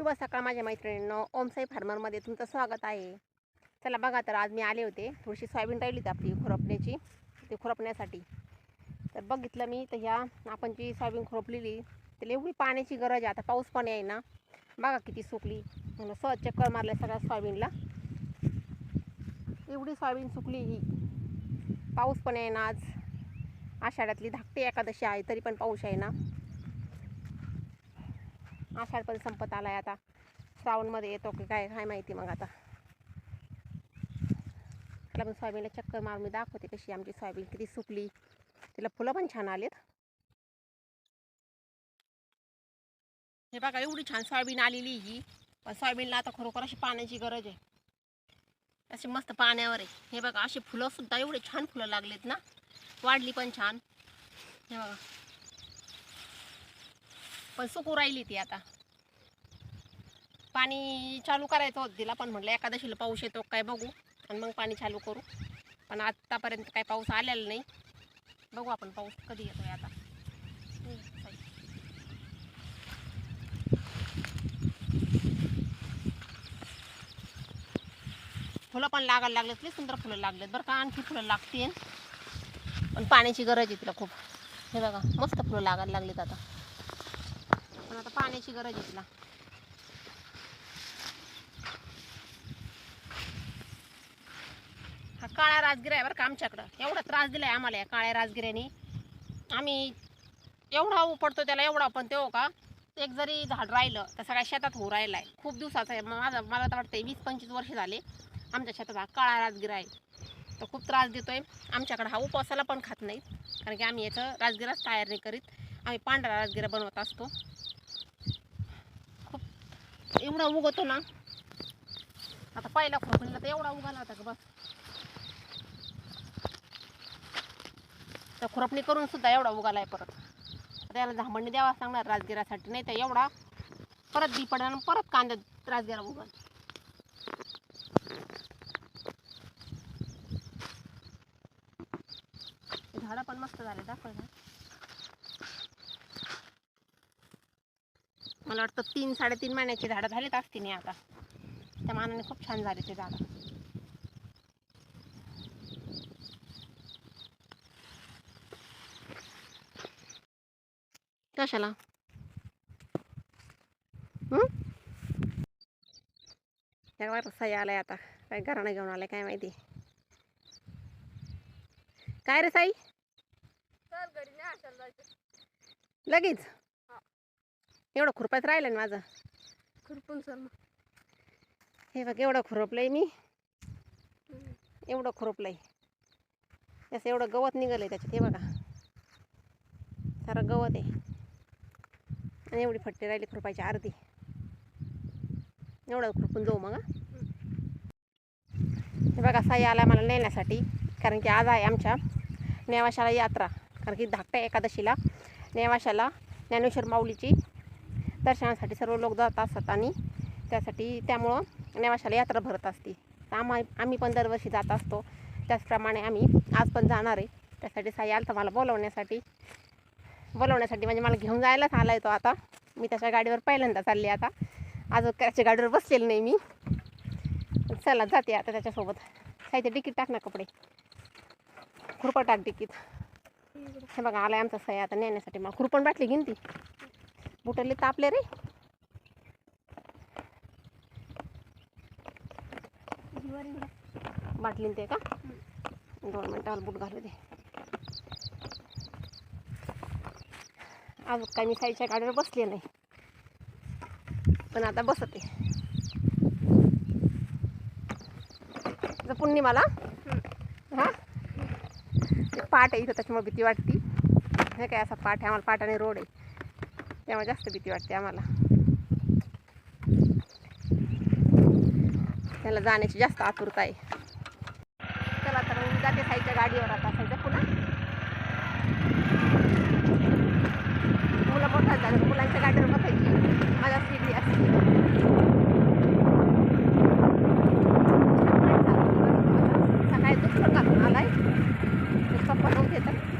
शुभ सकाळ माझ्या मैत्रिणींनो. ओमसाई फार्मरमध्ये तुमचं स्वागत आहे. चला बघा तर आज मी आले होते. थोडीशी सोयाबीन राहिली होती आपली खुरपण्याची. ते खुरपण्यासाठी. तर बघितलं मी तर ह्या आपण जी सोयाबीन खुरपलेली त्याला एवढी पाण्याची गरज आहे. आता पाऊस पण आहे ना. बघा किती सुकली. म्हणून सहज चक्कर मारल्या सगळ्या सोयाबीनला. एवढी सोयाबीन सुकली ही. पाऊस पण आहे ना आज. आषाढ्यातली धाकटी एकादशी आहे तरी पण पाऊस आहे ना. आषाढ पण संपत आलाय आता. श्रावणमध्ये येतो की काय काय माहिती मग आता. त्याला पण सोयाबीनला चक्कर मारून मी दाखवते कशी आमची सोयाबीन किती सुकली. तिला फुलं पण छान आलेत. हे बघा एवढी छान सोयाबीन आलेली ही. पण सोयाबीनला आता खरोखर अशी पाण्याची गरज आहे. अशी मस्त पाण्यावर आहे. हे बघा अशी फुलं सुद्धा एवढे छान फुलं लागलेत ना. वाढली पण छान. हे बघा. पण सुकू राहिली ती आता. पाणी चालू करायचं होतं तिला पण म्हटलं एकादशीला पाऊस येतो काय बघू. आणि मग पाणी चालू करू. पण आत्तापर्यंत काय पाऊस आलेला नाही. बघू आपण पाऊस कधी येतो आता. फुलं पण लागायला लागलेत लई सुंदर फुलं लागलेत बरं का. आणखी फुलं लागतील. पण पाण्याची गरज आहे तिला खूप. हे बघा मस्त फुलं लागायला लागलेत आता. आता पाण्याची गरज आहे तिला. हा काळा राजगिरा आहे बरं का आमच्याकडं. एवढा त्रास दिलाय आम्हाला या काळ्या राजगिऱ्याने. आम्ही एवढा उपडतो त्याला एवढा पण ते हो का? एक जरी झाड राहिलं तर सगळ्या शेतात होऊ राहिलं आहे खूप दिवसाचा आहे. माझा मला तर वाटतं वीस पंचवीस वर्ष झाले आमच्या शेतात हा काळा राजगिरा आहे. तो खूप त्रास देतोय. आमच्याकडे हा उपवासाला पण खात नाही कारण की आम्ही याचं राजगिराच तयार नाही करीत. आम्ही पांढरा राजगिरा बनवत असतो. एवढा उगवतो ना. आता पहिला खोकलीला तर एवढा उगाला होता का बस. तर खुरपणी करून सुद्धा एवढा उगालाय परत. त्याला याला झांबडणी द्यावा सांगणार राजगिरासाठी नाही तर एवढा. परत बी पडणार परत कांदा राजगिरा उगाल झाडं पण मस्त झाले दाखव मला वाटतं तीन साडेतीन महिन्याची झाडं झालीत असतील आता. त्या मानाने खूप छान झाले ते झाडं. कशाला? सही आलाय आता. काय घरानं घेऊन आलाय काय माहिती? काय रे साई? लगेच. एवढं खुरपायचं राहिलं ना माझं. खुरपून सर हे बघ एवढं खुरपलंय मी. एवढं खुरपलंय. असं एवढं गवत निघालंय त्याच्यात हे बघा. सारं गवत आहे. आणि एवढी फट्टी राहिली खुरपायची अर्धी. एवढं खुरपून जाऊ मग हं. हे बघा साई आला मला नेण्यासाठी. कारण की आज आहे आमच्या नेवाशाला यात्रा. कारण की धाकट्या एकादशीला नेवाशाला ज्ञानेश्वर माऊलीची दर्शनासाठी सर्व लोक जात असतात आणि त्यासाठी त्यामुळं नेवाशाला यात्रा भरत असते. तर आम्हा आम्ही पण दरवर्षी जात असतो. त्याचप्रमाणे आम्ही आज पण जाणार आहे. त्यासाठी साई तर मला बोलवण्यासाठी. बोलवण्यासाठी म्हणजे मला घेऊन जायलाच आला तो आता. मी त्याच्या गाडीवर पहिल्यांदा चालले आता. अजून त्याच्या गाडीवर बसलेलं नाही मी. चला जाते आता त्याच्यासोबत. साईचे तिकीट टाक ना कपडे. खुरपा टाक तिकीट हे बघा आला आमचा सया आता नेण्यासाठी. मला खुरपण बाटली घेईन ती. बुटले तापले रे. बाटलीन ते का? दोन मिनटावर बूट घालू दे. आज काही मी साईच्या गाडीवर बसले नाही. पण आता बसते. जपून मला. हा? पाट आहे इथं त्याच्यामुळे भीती वाटते. हे काय असा पाठ आहे? आम्हाला पाटाने रोड आहे. त्यामुळे जास्त भीती वाटते आम्हाला. त्याला जाण्याची जास्त आतुरता आहे. चला तर मग जाते खायच्या गाडीवर आता खायचं पुन्हा मुलं मोठा झालं मुलांच्या गाडीवर बसायची. माझ्या सीडी असते. सकाळी दुसरं काढून आलाय. पप्पा नव्हते तर